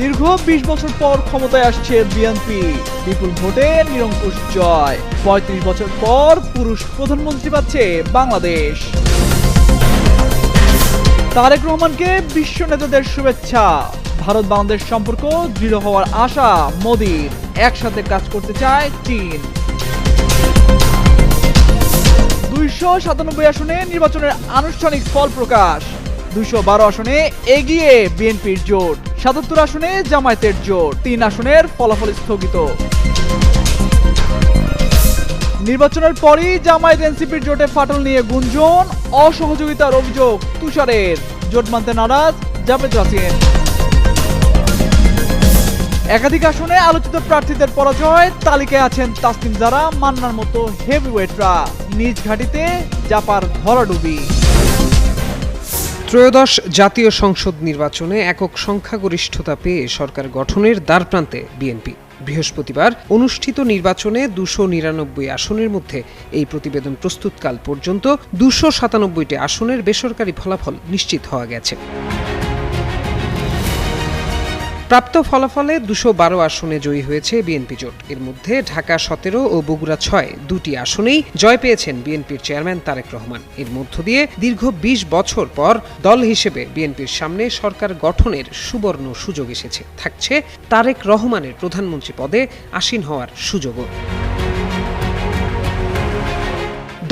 দীর্ঘ বিশ বছর পর ক্ষমতায় আসছে বিএনপি বিপুল ভোটে নিরঙ্কুশ জয়। পঁয়ত্রিশ বছর পর পুরুষ প্রধানমন্ত্রী পাচ্ছে বাংলাদেশ। তারেক রহমানকে বিশ্ব নেতাদের শুভেচ্ছা। ভারত বাংলাদেশ সম্পর্ক দৃঢ় হওয়ার আশা মোদির। একসাথে কাজ করতে চায় চীন। দুইশো সাতানব্বই আসনে নির্বাচনের আনুষ্ঠানিক ফল প্রকাশ। দুইশো বারো আসনে এগিয়ে বিএনপির জোট। সাতাত্তর আসনে জামায়াতের জোট, তিন আসনের ফলাফল স্থগিত। নির্বাচনের পরই জামায়াত এনসিপির জোটে ফাটল নিয়ে গুঞ্জন, অসহযোগিতার অভিযোগ তুষারের। জোট মানতে নারাজ জাভেদ রাসিন একাধিক আসনে আলোচিত প্রার্থীদের পরাজয়, তালিকায় আছেন তাসলিম জারা, মান্নার মতো হেভিওয়েটরা নিজ ঘাটিতে জাপার ভরাডুবি ত্রয়োদশ জাতীয় সংসদ নির্বাচনে একক সংখ্যাগরিষ্ঠতা পেয়ে সরকার গঠনের দ্বারপ্রান্তে বিএনপি। বৃহস্পতিবার অনুষ্ঠিত নির্বাচনে দুশো নিরানব্বই আসনের মধ্যে এই প্রতিবেদন প্রস্তুতকাল পর্যন্ত দুশো সাতানব্বইটি আসনের বেসরকারি ফলাফল নিশ্চিত হওয়া গেছে। প্রাপ্ত ফলাফলে দুশো বারো আসনে জয়ী হয়েছে বিএনপি জোট। এর মধ্যে ঢাকা সতেরো ও বগুড়া ছয় দুটি আসনেই জয় পেয়েছেন বিএনপির চেয়ারম্যান তারেক রহমান। এর মধ্য দিয়ে দীর্ঘ ২০ বছর পর দল হিসেবে বিএনপির সামনে সরকার গঠনের সুবর্ণ সুযোগ এসেছে। থাকছে তারেক রহমানের প্রধানমন্ত্রী পদে আসীন হওয়ার সুযোগও।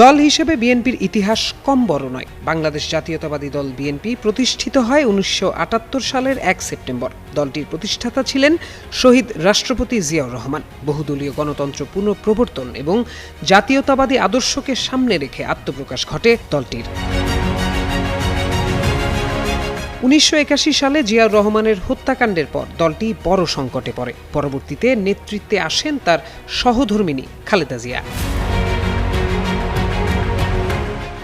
দল হিসেবে বিএনপির ইতিহাস কম বড় নয়। বাংলাদেশ জাতীয়তাবাদী দল বিএনপি প্রতিষ্ঠিত হয় উনিশশো আটাত্তর সালের এক সেপ্টেম্বর। দলটির প্রতিষ্ঠাতা ছিলেন শহীদ রাষ্ট্রপতি জিয়াউর রহমান। বহুদলীয় গণতন্ত্র পুনঃপ্রবর্তন এবং জাতীয়তাবাদী আদর্শকে সামনে রেখে আত্মপ্রকাশ ঘটে দলটির। উনিশশো একাশি সালে জিয়াউর রহমানের হত্যাকাণ্ডের পর দলটি বড় সংকটে পড়ে। পরবর্তীতে নেতৃত্বে আসেন তার সহধর্মিনী খালেদা জিয়া।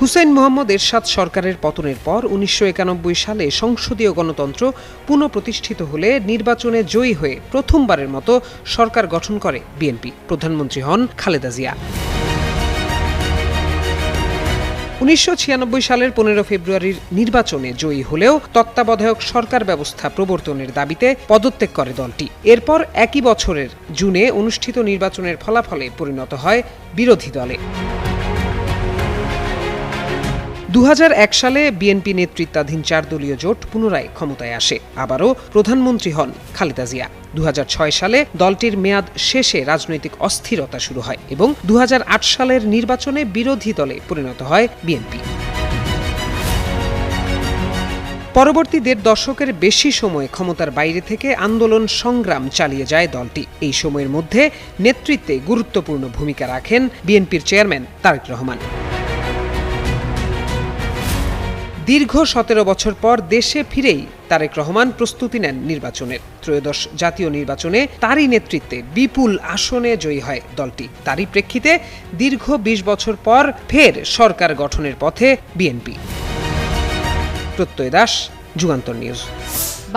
হুসেইন মোহাম্মদ এরশাদ সরকারের পতনের পর উনিশশো একানব্বই সালে সংসদীয় গণতন্ত্র পুনঃপ্রতিষ্ঠিত হলে নির্বাচনে জয়ী হয়ে প্রথমবারের মতো সরকার গঠন করে বিএনপি। প্রধানমন্ত্রী হন খালেদা জিয়া। উনিশশো ছিয়ানব্বই সালের পনেরো ফেব্রুয়ারির নির্বাচনে জয়ী হলেও তত্ত্বাবধায়ক সরকার ব্যবস্থা প্রবর্তনের দাবিতে পদত্যাগ করে দলটি। এরপর একই বছরের জুনে অনুষ্ঠিত নির্বাচনের ফলাফলে পরিণত হয় বিরোধী দলে। দু হাজার এক সালে বিএনপি নেতৃত্বাধীন চার দলীয় জোট পুনরায় ক্ষমতায় আসে। আবারও প্রধানমন্ত্রী হন খালেদা জিয়া। দু হাজার ছয় সালে দলটির মেয়াদ শেষে রাজনৈতিক অস্থিরতা শুরু হয় এবং দু হাজার আট সালের নির্বাচনে বিরোধী দলে পরিণত হয় বিএনপি। পরবর্তী দেড় দশকের বেশি সময় ক্ষমতার বাইরে থেকে আন্দোলন সংগ্রাম চালিয়ে যায় দলটি। এই সময়ের মধ্যে নেতৃত্বে গুরুত্বপূর্ণ ভূমিকা রাখেন বিএনপির চেয়ারম্যান তারেক রহমান। দীর্ঘ সতেরো বছর পর দেশে ফিরেই তারেক রহমান প্রস্তুতি নেন নির্বাচনের। ত্রয়োদশ জাতীয় নির্বাচনে তারই নেতৃত্বে বিপুল আসনে জয়ী হয় দলটি। তারই প্রেক্ষিতে দীর্ঘ ২০ বছর পর ফের সরকার গঠনের পথে বিএনপি। প্রত্যয় দাস, যুগান্তর নিউজ।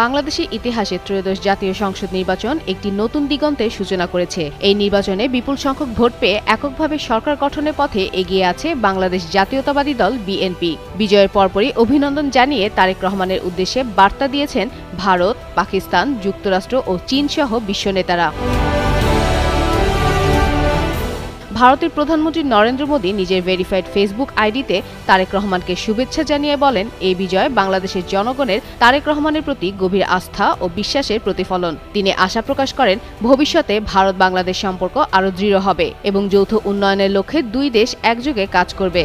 বাংলাদেশের ইতিহাসে ত্রয়োদশ জাতীয় সংসদ নির্বাচন একটি নতুন দিগন্তের সূচনা করেছে। এই নির্বাচনে বিপুল সংখ্যক ভোট পেয়ে এককভাবে সরকার গঠনের পথে এগিয়ে আছে বাংলাদেশ জাতীয়তাবাদী দল বিএনপি। বিজয়ের পরপরই অভিনন্দন জানিয়ে তারেক রহমানের উদ্দেশ্যে বার্তা দিয়েছেন ভারত, পাকিস্তান, যুক্তরাষ্ট্র ও চীন সহ বিশ্ব নেতারা। ভারতের প্রধানমন্ত্রী নরেন্দ্র মোদী নিজের ভেরিফাইড ফেসবুক আইডিতে তারেক রহমানকে শুভেচ্ছা জানিয়ে বলেন, এই বিজয় বাংলাদেশের জনগণের তারেক রহমানের প্রতি গভীর আস্থা ও বিশ্বাসের প্রতিফলন। তিনি আশা প্রকাশ করেন, ভবিষ্যতে ভারত বাংলাদেশ সম্পর্ক আরও দৃঢ় হবে এবং যৌথ উন্নয়নের লক্ষ্যে দুই দেশ একযোগে কাজ করবে।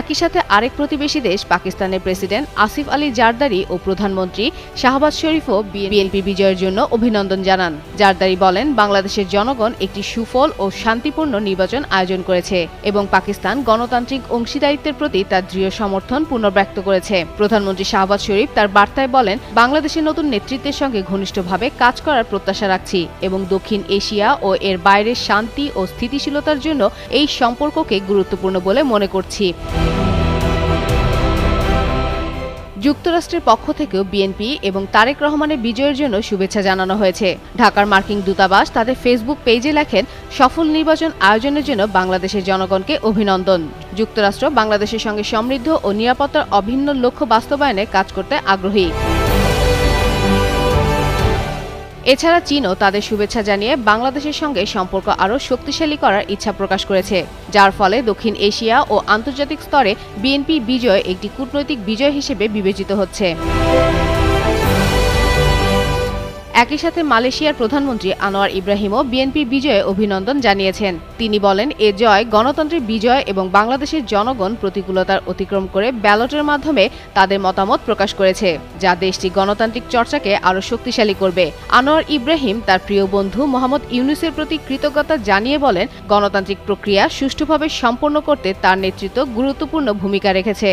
একই সাথে আরেক প্রতিবেশী দেশ পাকিস্তানের প্রেসিডেন্ট আসিফ আলী জারদারি ও প্রধানমন্ত্রী শাহবাজ শরীফও বিএনপি বিজয়ের জন্য অভিনন্দন জানান। জারদারি বলেন, বাংলাদেশের জনগণ একটি সুফল ও শান্তিপূর্ণ নির্বাচন আয়োজন করেছে এবং পাকিস্তান গণতান্ত্রিক অংশীদারিত্বের প্রতি তার দৃঢ় সমর্থন পুনর্ব্যক্ত করেছে। প্রধানমন্ত্রী শাহবাজ শরীফ তার বার্তায় বলেন, বাংলাদেশের নতুন নেতৃত্বের সঙ্গে ঘনিষ্ঠভাবে কাজ করার প্রত্যাশা রাখছি এবং দক্ষিণ এশিয়া ও এর বাইরের শান্তি ও স্থিতিশীলতার জন্য এই সম্পর্ককে গুরুত্বপূর্ণ বলে মনে করছি। যুক্তরাষ্ট্রের পক্ষ থেকেও বিএনপি এবং তারেক রহমানের বিজয়ের জন্য শুভেচ্ছা জানানো হয়েছে। ঢাকার মার্কিন দূতাবাস তাদের ফেসবুক পেজে লেখেন, সফল নির্বাচন আয়োজনের জন্য বাংলাদেশের জনগণকে অভিনন্দন। যুক্তরাষ্ট্র বাংলাদেশের সঙ্গে সমৃদ্ধ ও নিরাপত্তার অভিন্ন লক্ষ্য বাস্তবায়নে কাজ করতে আগ্রহী। এছাড়া চীনও তাদের শুভেচ্ছা জানিয়ে বাংলাদেশের সঙ্গে সম্পর্ক আরও শক্তিশালী করার ইচ্ছা প্রকাশ করেছে, যার ফলে দক্ষিণ এশিয়া ও আন্তর্জাতিক স্তরে বিএনপি বিজয় একটি কূটনৈতিক বিজয় হিসেবে বিবেচিত হচ্ছে। একই সাথে মালয়েশিয়ার প্রধানমন্ত্রী আনোয়ার ইব্রাহিমও বিএনপির বিজয়ে অভিনন্দন জানিয়েছেন। তিনি বলেন, এ জয় গণতন্ত্রের বিজয় এবং বাংলাদেশের জনগণ প্রতিকূলতার অতিক্রম করে ব্যালটের মাধ্যমে তাদের মতামত প্রকাশ করেছে, যা দেশটি গণতান্ত্রিক চর্চাকে আরও শক্তিশালী করবে। আনোয়ার ইব্রাহিম তার প্রিয় বন্ধু মোহাম্মদ ইউনুসের প্রতি কৃতজ্ঞতা জানিয়ে বলেন, গণতান্ত্রিক প্রক্রিয়া সুষ্ঠুভাবে সম্পন্ন করতে তার নেতৃত্ব গুরুত্বপূর্ণ ভূমিকা রেখেছে।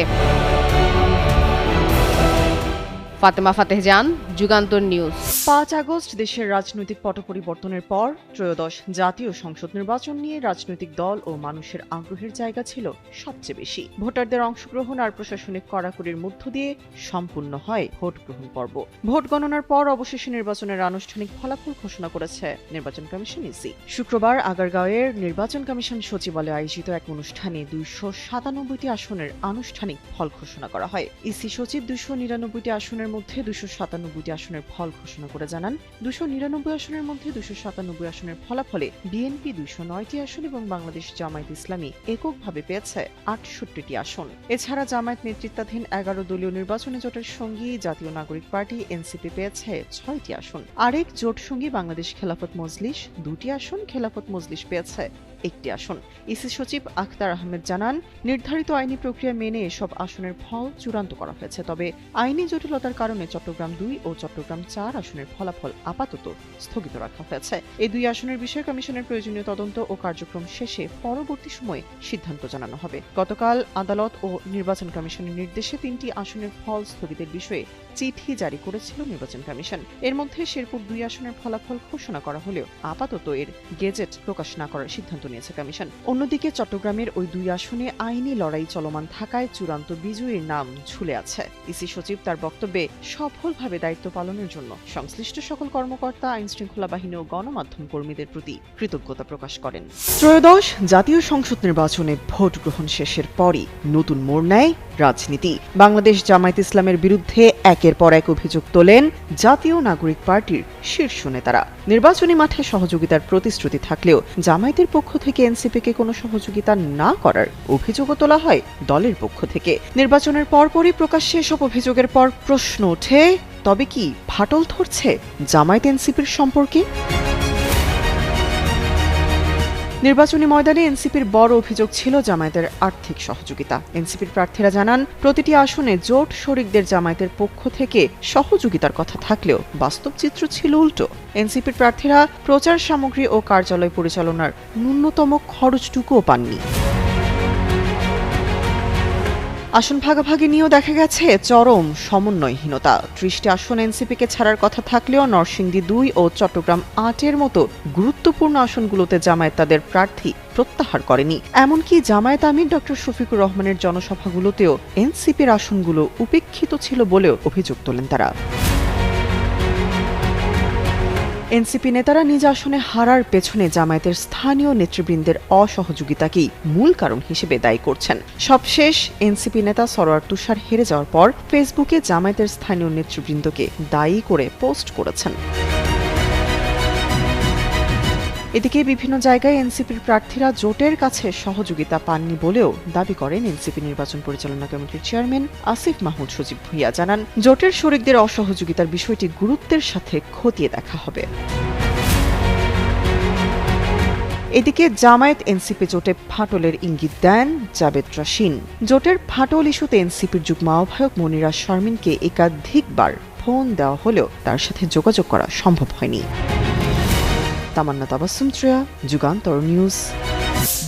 ফাতেমা ফাতেহজান যুগান্তর নিউজ। পাঁচ আগস্ট দেশের রাজনৈতিক পট পরিবর্তনের পর ত্রয়োদশ জাতীয় সংসদ নির্বাচন নিয়ে রাজনৈতিক দল ও মানুষের আগ্রহের জায়গা ছিল সবচেয়ে বেশি। ভোটারদের অংশগ্রহণ আর প্রশাসনিক কড়াকড়ির মধ্য দিয়ে সম্পূর্ণ হয় ভোট গ্রহণ পর্ব। ভোট গণনার পর অবশেষে নির্বাচনের আনুষ্ঠানিক ফলাফল ঘোষণা করেছে নির্বাচন কমিশন ইসি। শুক্রবার আগারগাঁওয়ের নির্বাচন কমিশন সচিবালয়ে আয়োজিত এক অনুষ্ঠানে দুইশো সাতানব্বইটি আসনের আনুষ্ঠানিক ফল ঘোষণা করা হয়। ইসি সচিব দুইশো নিরানব্বইটি আসনের মধ্যে দুশো সাতানব্বইটি আসনের ফল ঘোষণা করে জানান। দুশো নিরানব্বই আসনের মধ্যে দুশো সাতানব্বই আসনের ফলাফলে বিএনপি দুশো নয়টি আসন এবং বাংলাদেশ জামায়াত ইসলামী এককভাবে পেয়েছে আটষট্টিটি আসন। এছাড়া জামায়াত নেতৃত্বাধীন এগারো দলীয় নির্বাচনী জোটের সঙ্গী জাতীয় নাগরিক পার্টি এনসিপি পেয়েছে ছয়টি আসন। আরেক জোট সঙ্গী বাংলাদেশ খেলাফত মজলিস দুটি আসন খেলাফত মজলিস পেয়েছে। একটি আসন। ইসি সচিব আখতার আহমেদ জানান, নির্ধারিত আইনি প্রক্রিয়া মেনে এসব আসনের ফল চূড়ান্ত করা হয়েছে, তবে আইনি জটিলতার কারণে চট্টগ্রাম দুই ও চট্টগ্রাম চার আসনের ফলাফল আপাতত স্থগিত রাখা হয়েছে। এই দুই আসনের বিষয়ে কমিশনের প্রয়োজনীয় তদন্ত ও কার্যক্রম শেষে পরবর্তী সময়ে সিদ্ধান্ত জানানো হবে। গতকাল আদালত ও নির্বাচন কমিশনের নির্দেশে তিনটি আসনের ফল স্থগিতের বিষয়ে চিঠি জারি করেছিল নির্বাচন কমিশন। এর মধ্যে শেরপুর দুই আসনের ফলাফল ঘোষণা করা হলেও আপাতত এর গেজেট প্রকাশ না করার সিদ্ধান্ত নিয়েছে কমিশন। অন্যদিকে চট্টগ্রামের ওই দুই আসনে আইনি লড়াই চলমান থাকায় চূড়ান্ত বিজয়ীর নাম ঝুলে আছে। ইসি সচিব তার বক্তব্যে সফলভাবে দায়িত্ব পালনের জন্য সংশ্লিষ্ট সকল কর্মকর্তা আইন শৃঙ্খলা বাহিনী ও গণমাধ্যম কর্মীদের প্রতি কৃতজ্ঞতা প্রকাশ করেন। ত্রয়োদশ জাতীয় সংসদ নির্বাচনে ভোট গ্রহণ শেষের পরই নতুন মোড় নেয় রাজনীতি। বাংলাদেশ জামায়াত ইসলামের বিরুদ্ধে একের পর এক অভিযোগ তোলেন জাতীয় নাগরিক পার্টির শীর্ষ নেতারা। নির্বাচনী মাঠে সহযোগিতার প্রতিশ্রুতি থাকলেও জামায়াতের পক্ষ থেকে এনসিপিকে কোনো সহযোগিতা না করার অভিযোগও তোলা হয় দলের পক্ষ থেকে। নির্বাচনের পরপরই প্রকাশ্যে এসব অভিযোগের পর প্রশ্ন ওঠে, তবে কি ফাটল ধরছে জামায়াত এনসিপির সম্পর্কে? নির্বাচনী ময়দানে এনসিপির বড় অভিযোগ ছিল জামায়াতের আর্থিক সহযোগিতা। এনসিপির প্রার্থীরা জানান, প্রতিটি আসনে জোট শরিকদের জামায়াতের পক্ষ থেকে সহযোগিতার কথা থাকলেও বাস্তব চিত্র ছিল উল্টো। এনসিপির প্রার্থীরা প্রচার সামগ্রী ও কার্যালয় পরিচালনার ন্যূনতম খরচটুকুও পাননি। আসন ভাগাভাগি নিয়েও দেখা গেছে। চরম সমন্বয়হীনতা। ত্রিশটি আসন এনসিপিকে ছাড়ার কথা থাকলেও নরসিংদী দুই ও চট্টগ্রাম আটের মতো গুরুত্বপূর্ণ আসনগুলোতে জামায়াত তাদের প্রার্থী প্রত্যাহার করেনি। এমনকি জামায়াত আমির ডক্টর শফিকুর রহমানের জনসভাগুলোতেও এনসিপির আসনগুলো উপেক্ষিত ছিল বলেও অভিযোগ তোলেন তারা। এনসিপি নেতারা নিজ আসনে হারার পেছনে জামায়াতের স্থানীয় নেতৃবৃন্দের অসহযোগিতাকেই মূল কারণ হিসেবে দায়ী করছেন? সবশেষ, এনসিপি নেতা সরোয়ার তুষার হেরে যাওয়ার পর ফেসবুকে জামায়াতের স্থানীয় নেতৃবৃন্দকে দায়ী করে পোস্ট করেছেন। এদিকে বিভিন্ন জায়গায় এনসিপির প্রার্থীরা জোটের কাছে সহযোগিতা পাননি বলেও দাবি করেন এনসিপি নির্বাচন পরিচালনা কমিটির চেয়ারম্যান আসিফ মাহমুদ সজীব ভুইয়া। জানান, জোটের শরিকদের অসহযোগিতার বিষয়টি গুরুত্বের সাথে খতিয়ে দেখা হবে। এদিকে জামায়াত এনসিপি জোটে ফাটলের ইঙ্গিত দেন জাবেদ রাশিন। জোটের ফাটল ইস্যুতে এনসিপির যুগ্ম আহ্বায়ক মনিরা শারমিনকে একাধিকবার ফোন দেওয়া হলেও তার সাথে যোগাযোগ করা সম্ভব হয়নি। তামান্না তাবাসুম শ্রেয়া যুগান্তর নিউজ।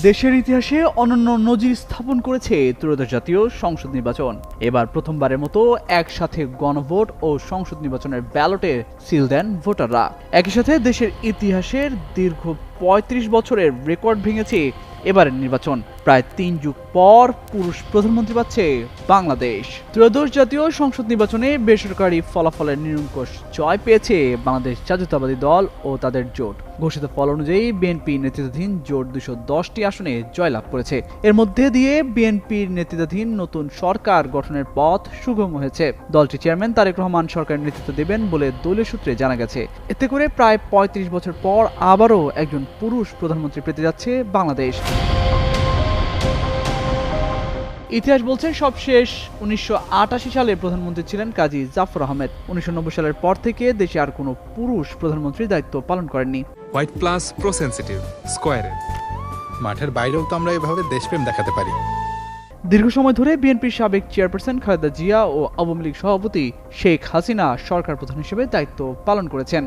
দেশের ইতিহাসে অনন্য নজির স্থাপন করেছে ত্রয়োদশ জাতীয় সংসদ নির্বাচন। এবার প্রথমবারের মতো একসাথে গণভোট ও সংসদ নির্বাচনের ব্যালটে সিল দেন ভোটাররা। একই সাথে দেশের ইতিহাসের দীর্ঘ পঁয়ত্রিশ বছরের রেকর্ড ভেঙেছে এবারের নির্বাচন। প্রায় তিন যুগ পর পুরুষ প্রধানমন্ত্রী পাচ্ছে বাংলাদেশ। ত্রয়োদশ জাতীয় সংসদ নির্বাচনে বেসরকারি ফলাফলের নিরঙ্কুশ জয় পেয়েছে বাংলাদেশ জাতীয়তাবাদী দল ও তাদের জোট। ঘোষিত ফল অনুযায়ী বিএনপি নেতৃত্বাধীন জোট দুশো দশটি আসনে জয়লাভ করেছে। এর মধ্যে দিয়ে বিএনপির নেতৃত্বাধীন নতুন সরকার গঠনের পথ সুগম হয়েছে। দলটির চেয়ারম্যান তারেক রহমান সরকারের নেতৃত্ব দেবেন বলে দলীয় সূত্রে জানা গেছে। এতে করে প্রায় পঁয়ত্রিশ বছর পর আবারও একজন পুরুষ প্রধানমন্ত্রী পেতে যাচ্ছে বাংলাদেশ। ইতিহাস বলছে সবশেষ উনিশশো আটাশি সালে প্রধানমন্ত্রী ছিলেন কাজী জাফর আহমেদ। উনিশশো নব্বই সালের পর থেকে দেশে আর কোনো পুরুষ প্রধানমন্ত্রীর দায়িত্ব পালন করেননি। হোয়াইট প্লাস প্রো সেন্সিটিভ স্কোয়ারের মাঠের বাইরেও তো আমরা এভাবে দেশপ্রেম দেখাতে পারি। দীর্ঘ সময় ধরে বিএনপির সাবেক চেয়ারপারসন খালেদা জিয়া ও আওয়ামী লীগ সভাপতি শেখ হাসিনা সরকার প্রধান হিসেবে দায়িত্ব পালন করেছেন।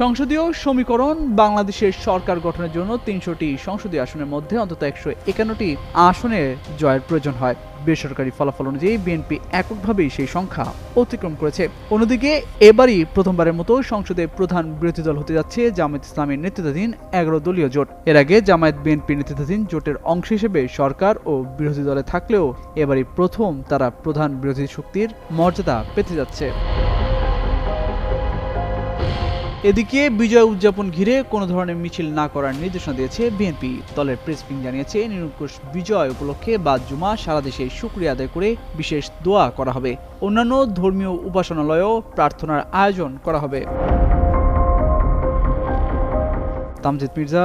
সংসদীয় সমীকরণ বাংলাদেশের সরকার গঠনের জন্য তিনশোটি সংসদীয় আসনের মধ্যে অন্তত একশো একান্নটি আসনে জয়ের প্রয়োজন হয়। বেসরকারি ফলাফল অনুযায়ী বিএনপি এককভাবেই সেই সংখ্যা অতিক্রম করেছে। অন্যদিকে, এবারই প্রথমবারের মতো সংসদে প্রধান বিরোধী দল হতে যাচ্ছে জামায়াত ইসলামের নেতৃত্বাধীন এগারো দলীয় জোট। এর আগে জামায়াত বিএনপি নেতৃত্বাধীন জোটের অংশ হিসেবে সরকার ও বিরোধী দলে থাকলেও এবারই প্রথম তারা প্রধান বিরোধী শক্তির মর্যাদা পেতে যাচ্ছে। এদিকে বিজয় উদযাপন ঘিরে কোনো ধরনের মিছিল না করার নির্দেশনা দিয়েছে বিএনপি। দলের প্রেস উইং জানিয়েছে, নিরঙ্কুশ বিজয় উপলক্ষে বাদ জুমা সারা দেশে শুক্রিয়া আদায় করে বিশেষ দোয়া করা হবে। অন্যান্য ধর্মীয় উপাসনালয়েও প্রার্থনার আয়োজন করা হবে। তামজিদ মির্জা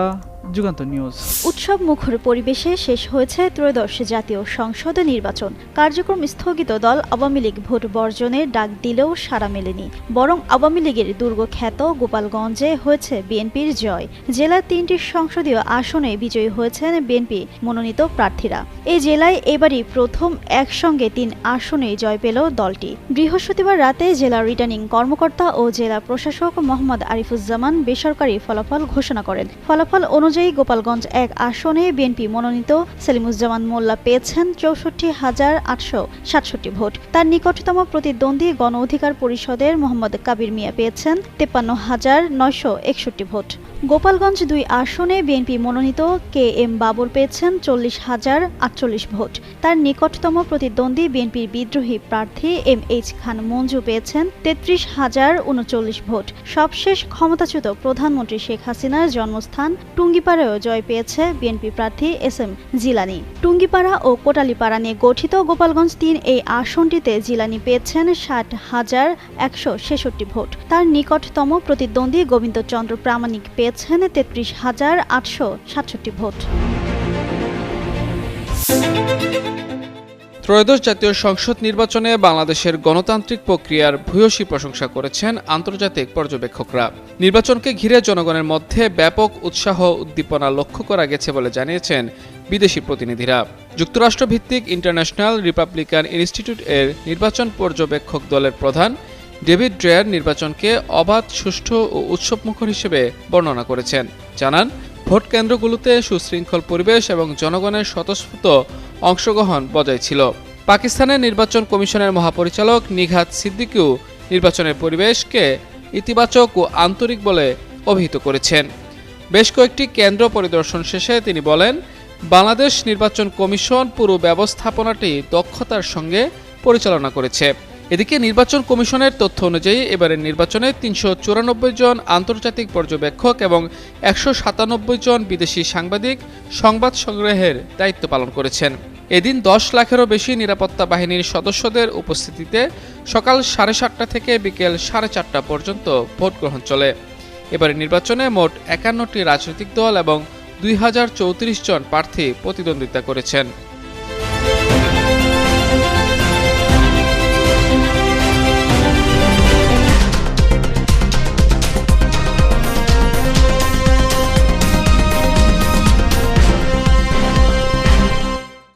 যুগান্তর নিউজ। উৎসব মুখর পরিবেশে শেষ হয়েছে ত্রয়োদশ জাতীয় সংসদ নির্বাচন। কার্যক্রম স্থগিত দল আওয়ামী লীগ ভোট বর্জনের ডাক দিলেও সাড়া মেলেনি। বরং আওয়ামী লীগের দুর্গ খ্যাত গোপালগঞ্জে হয়েছে বিএনপির জয়। জেলার তিনটি সংসদীয় আসনে বিজয়ী হয়েছেন বিএনপি মনোনীত প্রার্থীরা। এই জেলায় এবারই প্রথম একসঙ্গে তিন আসনে জয় পেল দলটি। বৃহস্পতিবার রাতে জেলা রিটার্নিং কর্মকর্তা ও জেলা প্রশাসক মোহাম্মদ আরিফুজ্জামান বেসরকারি ফলাফল ঘোষণা করেন। ফলাফল অনুযায়ী গোপালগঞ্জ এক আসনে বিএনপি মনোনীত সেলিমুজ্জামান মোল্লা পেয়েছেন চৌষট্টি হাজার আটশো সাতষট্টি ভোট। তার নিকটতম প্রতিদ্বন্দ্বী গণ অধিকার পরিষদের মোহাম্মদ কাবির মিয়া পেয়েছেন তেপান্ন হাজার নয়শো একষট্টি ভোট। গোপালগঞ্জ দুই আসনে বিএনপি মনোনীত কে এম বাবর পেয়েছেন চল্লিশ হাজার আটচল্লিশ ভোট। তার নিকটতম প্রতিদ্বন্দ্বী বিএনপির বিদ্রোহী প্রার্থী এম এইচ খান মঞ্জু পেয়েছেন তেত্রিশ হাজার উনচল্লিশ ভোট। সবশেষ ক্ষমতাচ্যুত প্রধানমন্ত্রী শেখ হাসিনার জন্মস্থান টুঙ্গিপাড়ায়ও জয় পেয়েছে বিএনপি প্রার্থী এস এম জিলানি। টুঙ্গিপাড়া ও কোটালীপাড়া নিয়ে গঠিত গোপালগঞ্জ তিন এই আসনটিতে জিলানি পেয়েছেন ষাট হাজার একশো ছেষট্টি ভোট। তার নিকটতম প্রতিদ্বন্দ্বী গোবিন্দচন্দ্র প্রামাণিক পেয়েছেন তেত্রিশ হাজার আটশো সাতষট্টি ভোট। ত্রয়োদশ জাতীয় সংসদ নির্বাচনে বাংলাদেশের গণতান্ত্রিক প্রক্রিয়ার ভূয়সী প্রশংসা করেছেন আন্তর্জাতিক পর্যবেক্ষকরা। নির্বাচনকে ঘিরে জনগণের মধ্যে ব্যাপক উৎসাহ উদ্দীপনা লক্ষ্য করা গেছে বলে জানিয়েছেন বিদেশি প্রতিনিধিরা। যুক্তরাষ্ট্র ভিত্তিক ইন্টারন্যাশনাল রিপাবলিকান ইনস্টিটিউট এর নির্বাচন পর্যবেক্ষক দলের প্রধান ডেভিড ড্রেয়ার নির্বাচনকে অবাধ, সুষ্ঠু ও উৎসবমুখর হিসেবে বর্ণনা করেছেন। জানান, ভোট কেন্দ্রগুলোতে সুশৃঙ্খল পরিবেশ এবং জনগণের স্বতঃস্ফূর্ত অংশগ্রহণ বজায় ছিল। পাকিস্তানের নির্বাচন কমিশনের মহাপরিচালক নিঘাত সিদ্দিকিও নির্বাচনের পরিবেশকে ইতিবাচক ও আন্তরিক বলে অভিহিত করেছেন। বেশ কয়েকটি কেন্দ্র পরিদর্শন শেষে তিনি বলেন, বাংলাদেশ নির্বাচন কমিশন পুরো ব্যবস্থাপনাটি দক্ষতার সঙ্গে পরিচালনা করেছে। এদিকে নির্বাচন কমিশনের তথ্য অনুযায়ী এবারের নির্বাচনে তিনশো চুরানব্বই জন আন্তর্জাতিক পর্যবেক্ষক এবং একশো সাতানব্বই জন বিদেশি সাংবাদিক সংবাদ সংগ্রহের দায়িত্ব পালন করেছেন। এদিন দশ লাখেরও বেশি নিরাপত্তা বাহিনীর সদস্যদের উপস্থিতিতে সকাল সাড়ে সাতটা থেকে বিকেল সাড়ে চারটা পর্যন্ত ভোট গ্রহণ চলে। এবারের নির্বাচনে মোট একান্নটি রাজনৈতিক দল এবং দুই হাজার চৌত্রিশ জন প্রার্থী প্রতিদ্বন্দ্বিতা করেছেন।